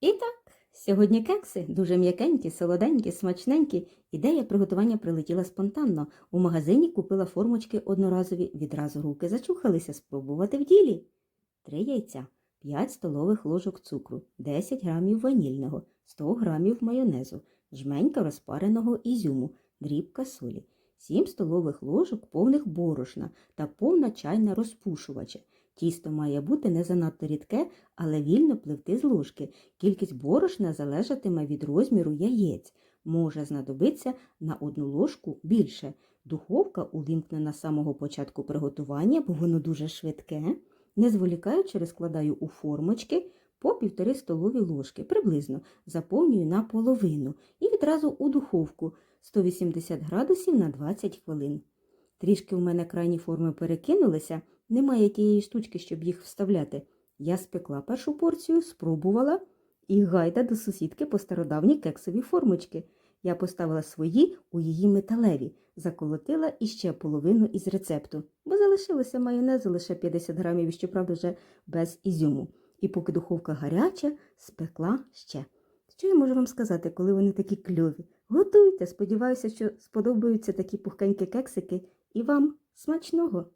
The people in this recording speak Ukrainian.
І так, сьогодні кекси дуже м'якенькі, солоденькі, смачненькі. Ідея приготування прилетіла спонтанно. У магазині купила формочки одноразові, відразу руки зачухалися спробувати в ділі. Три яйця, 5 столових ложок цукру, 10 грамів ванільного, 100 грамів майонезу, жменька розпареного ізюму, дрібка солі, 7 столових ложок повних борошна та повна чайна розпушувача. Тісто має бути не занадто рідке, але вільно пливти з ложки. Кількість борошна залежатиме від розміру яєць. Може знадобитися на одну ложку більше. Духовка увімкнена з самого початку приготування, бо воно дуже швидке. Не зволікаючи, розкладаю у формочки по півтори столові ложки, приблизно заповнюю на половину і відразу у духовку 180 градусів на 20 хвилин. Трішки в мене крайні форми перекинулися, немає тієї штучки, щоб їх вставляти. Я спекла першу порцію, спробувала і гайда до сусідки по стародавні кексові формочки. Я поставила свої у її металеві, заколотила іще половину із рецепту, бо залишилося майонезу лише 50 грамів, щоправда, вже без ізюму. І поки духовка гаряча, спекла ще. Що я можу вам сказати, коли вони такі кльові? Готуйте, сподіваюся, що сподобаються такі пухкенькі кексики і вам смачного!